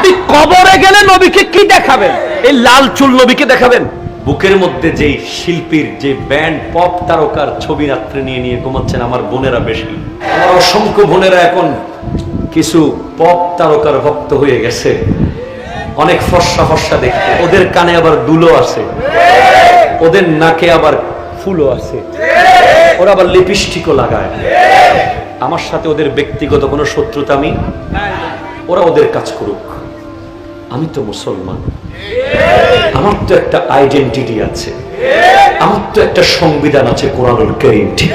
আপনি কবরে গেলে নবীকে কি দেখাবেন? এই লাল চুল নবীকে দেখাবেন? বুকের মধ্যে যে শিল্পীর, যে ব্যান্ড পপ তারকার ছবি রাত্রে নিয়ে নিয়ে ঘুমাচ্ছেন আমার বোনেরা বেশি। আমার অসংখ্য বোনেরা এখন কিছু পপ তারকার ভক্ত হয়ে গেছে। অনেক ফর্সা ফর্সা দেখতে। ওদের কানে আবার দুলো আছে। ওদের নাকে আবার ফুলও আছে। ওরা আবার লিপস্টিকও লাগায়। আমার সাথে ওদের ব্যক্তিগত কোনো শত্রুতা আমি ওরা ওদের কাজ করুক। আমি তো মুসলমান। আমার তো একটা আইডেন্টিটি আছে। আমার তো একটা সংবিধান আছে কোরআনুল করিম, ঠিক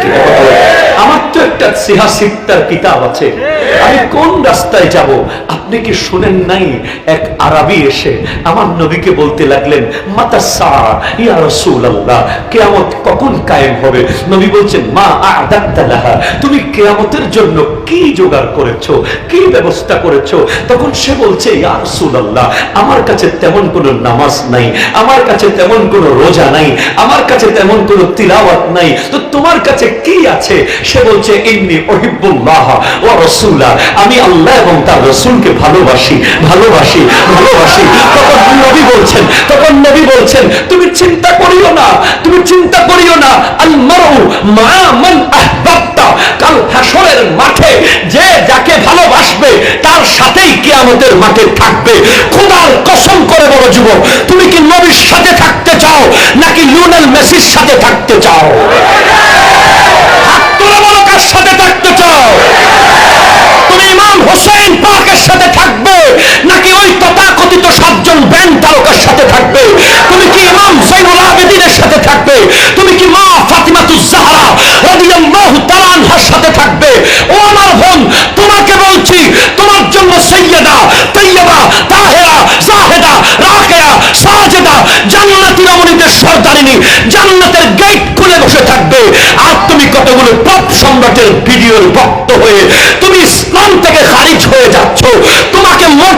আমার তো একটা সিহাসিত্তার কিতাব আছে। আমি কোন রাস্তায় যাব? আপনি কি শুনেন নাই? এক আরবি এসে আমার নবীকে বলতে লাগলেন, মাতা সা, ইয়া রাসূলুল্লাহ, কিয়ামত কখন কায়েম হবে? নবী বলছেন, মা আ'দাত্তা লাহা, তুমি কিয়ামতের জন্য কি জোগাড় করেছ? কি ব্যবস্থা করেছ? তখন সে বলছে, ইয়া রাসূলুল্লাহ, আমার কাছে তেমন কোনো নামাজ নাই, আমার কাছে তেমন কোনো রোজা নাই, আমার কাছে তেমন কোনো তিলাওয়াত নাই, তো তোমার কাছে কি আছে? সে বলছে আমি আল্লাহ এবং তার রাসূলকে ভালোবাসি ভালোবাসি ভালোবাসি। তখন নবী বলছেন, তখন নবী বলছেন, তুমি চিন্তা করিও না, তুমি চিন্তা করিও না। মাঠে যে যাকে ভালোবাসবে, তার সাথেই কিয়ামতের মাঠে থাকবে। খোদার কসম করে বড় যুবক, তুমি কি নবীর সাথে থাকতে চাও, নাকি লিওনেল মেসির সাথে থাকতে চাও? ভিডিওর ভক্ত হয়ে তুমি ইসলাম থেকে খারিজ হয়ে যাচ্ছ। তোমাকে মোট